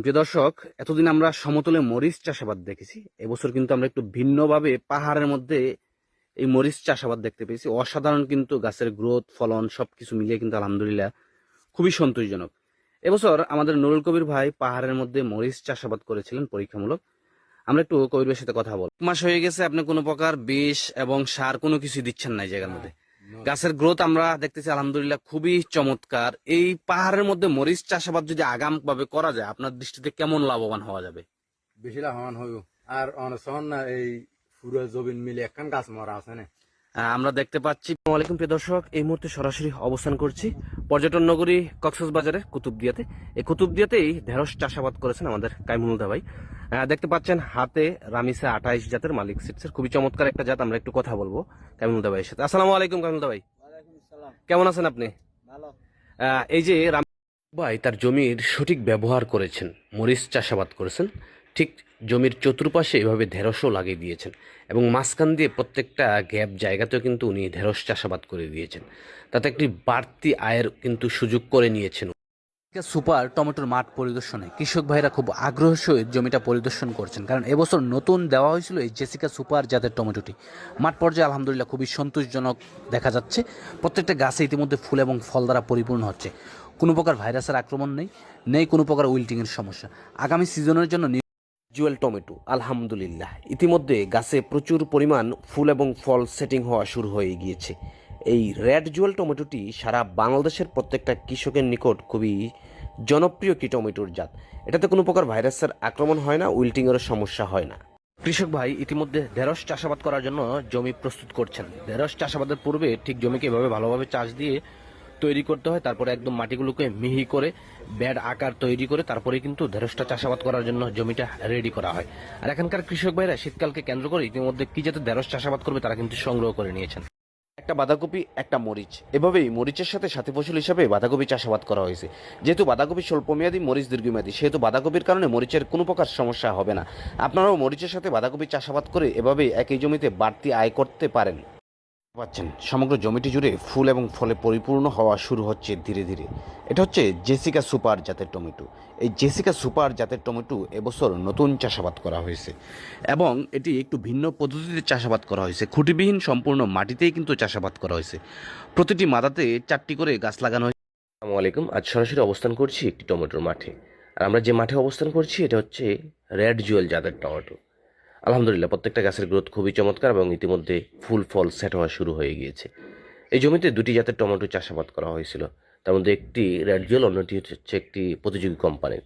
প্রিয় দর্শক, এতদিন আমরা সমতলে মরিচ চাষাবাদ দেখেছি। এবছর কিন্তু আমরা একটু ভিন্নভাবে পাহাড়ের মধ্যে এই মরিচ চাষাবাদ দেখতে পেয়েছি। অসাধারণ কিন্তু গাছের গ্রোথ, ফলন সব কিছু মিলিয়ে কিন্তু আলহামদুলিল্লাহ খুবই সন্তোষজনক। এবছর আমাদের নুরুল কবির ভাই পাহাড়ের মধ্যে মরিচ চাষাবাদ করেছিলেন পরীক্ষামূলক। আমরা একটু কবির ভাইয়ের সাথে কথা বল মাস হয়ে গেছে, আপনি কোনো প্রকার বিষ এবং সার কোনো কিছু দিচ্ছেন না এই জায়গার মধ্যে। গাছের গ্রোথ আমরা দেখতেছি আলহামদুলিল্লাহ খুবই চমৎকার। এই পাহাড়ের মধ্যে মরিচ চাষাবাদ যদি আগাম ভাবে করা যায় আপনার দৃষ্টিতে কেমন লাভবান হওয়া যাবে? বেশি লাভবান হইব। আর অনেক না এই পুরো জবিন মিলে একখান গাছ মরা আছে না? আমরা দেখতে পাচ্ছি। ওয়ালাইকুম প্রিয় দর্শক এই মুহূর্তে সরাসরি অবস্থান করছি পর্যটন নগরী কক্সবাজারে কুতুবদিয়াতে। এই কুতুবদিয়াতেই ঢেঁড়স চাষাবাদ করেছেন আমাদের কাইমুলদা ভাই। দেখতে পাচ্ছেন হাতে রামিসা আঠাইশ জাতের মালিক। সিটসের খুবই চমৎকার একটা জাত আমরা একটু কথা বলব কাইমুলদা ভাইয়ের সাথে। আসসালামু আলাইকুম কাইমুলদা ভাই। কেমন আছেন আপনি? এই যে রাম ভাই তার জমির সঠিক ব্যবহার করেছেন মরিচ চাষাবাদ করেছেন ঠিক জমির চতুর্পাশে এভাবে ঢেঁড়সও লাগিয়ে দিয়েছেন এবং মাঝখান দিয়ে প্রত্যেকটা গ্যাপ জায়গাতেও কিন্তু উনি ঢেঁড়স চাষাবাদ করে দিয়েছেন। তাতে একটি বাড়তি আয়ের কিন্তু সুযোগ করে নিয়েছেন সুপার টমেটোর মাঠ পরিদর্শনে কৃষক ভাইরা খুব আগ্রহ সহিত জমিটা পরিদর্শন করছেন। কারণ এবছর নতুন দেওয়া হয়েছিল এই জেসিকা সুপার জাতের টমেটোটি। মাঠ পর্যায়ে আলহামদুলিল্লাহ খুবই সন্তোষজনক দেখা যাচ্ছে। প্রত্যেকটা গাছে ইতিমধ্যে ফুল এবং ফল দ্বারা পরিপূর্ণ হচ্ছে। কোনো প্রকার ভাইরাসের আক্রমণ নেই নেই কোনো প্রকার উইল্টিংয়ের সমস্যা। আগামী সিজনের জন্য জুয়েল টমেটো, আলহামদুলিল্লাহ। ইতিমধ্যে গাছে প্রচুর পরিমাণ ফুল এবং ফল সেটিং হওয়া শুরু হয়ে গিয়েছে। এই রেড জুয়েল টমেটোটি সারা বাংলাদেশের প্রত্যেকটা কৃষকের নিকট খুবই জনপ্রিয় কি টমেটোর জাত। এটাতে কোনো প্রকার ভাইরাসের আক্রমণ হয় না, উইল্টিংয়েরও সমস্যা হয় না। কৃষক ভাই ইতিমধ্যে ঢেঁড়স চাষাবাদ করার জন্য জমি প্রস্তুত করছেন। ঢেঁড়স চাষাবাদের পূর্বে ঠিক জমিকে এভাবে ভালোভাবে চাষ দিয়ে তৈরি করতে হয়, তারপরে একদম মাটিগুলোকে মিহি করে ব্যাড আকার তৈরি করে তারপরে কিন্তু ঢেঁড়সটা চাষাবাদ করার জন্য জমিটা রেডি করা হয়। আর এখানকার কৃষক ভাইরা শীতকালকে কেন্দ্র করে ইতিমধ্যে কি যাতে ঢেঁড়স চাষাবাদ করবে তারা কিন্তু সংগ্রহ করে নিয়েছেন। একটা বাঁধাকপি, একটা মরিচ। এভাবেই মরিচের সাথে সাথী ফসল হিসাবে বাঁধাকপি চাষাবাদ করা হয়েছে। যেহেতু বাঁধাকপি স্বল্পমেয়াদী, মরিচ দীর্ঘমেয়াদী, সেহেতু বাঁধাকপির কারণে মরিচের কোনো প্রকার সমস্যা হবে না। আপনারাও মরিচের সাথে বাঁধাকপি চাষাবাদ করে এভাবেই একই জমিতে বাড়তি আয় করতে পারেন। পাচ্ছেন। সমগ্র জমিটি জুড়ে ফুল এবং ফলে পরিপূর্ণ হওয়া শুরু হচ্ছে ধীরে ধীরে। এটা হচ্ছে জেসিকা সুপার জাতের টমেটো। এই জেসিকা সুপার জাতের টমেটো এবছর নতুন চাষাবাদ করা হয়েছে এবং এটি একটু ভিন্ন পদ্ধতিতে চাষাবাদ করা হয়েছে। খুঁটিবিহীন সম্পূর্ণ মাটিতেই কিন্তু চাষাবাদ করা হয়েছে। প্রতিটি মাদাতে চারটি করে গাছ লাগানো হয়েছে। আসসালামু আলাইকুম। আজ সরাসরি অবস্থান করছি একটি টমেটোর মাঠে। আর আমরা যে মাঠে অবস্থান করছি, এটা হচ্ছে রেড জুয়েল জাতের টমেটো। আলহামদুলিল্লাহ, প্রত্যেকটা গাছের গ্রোথ খুবই চমৎকার এবং ইতিমধ্যে ফুল ফল সেট হওয়া শুরু হয়ে গিয়েছে। এই জমিতে দুটি জাতের টমেটো চাষাবাদ করা হয়েছিল। তার মধ্যে একটি রেডজল অন্যটি হচ্ছে একটি প্রতিযোগী কোম্পানির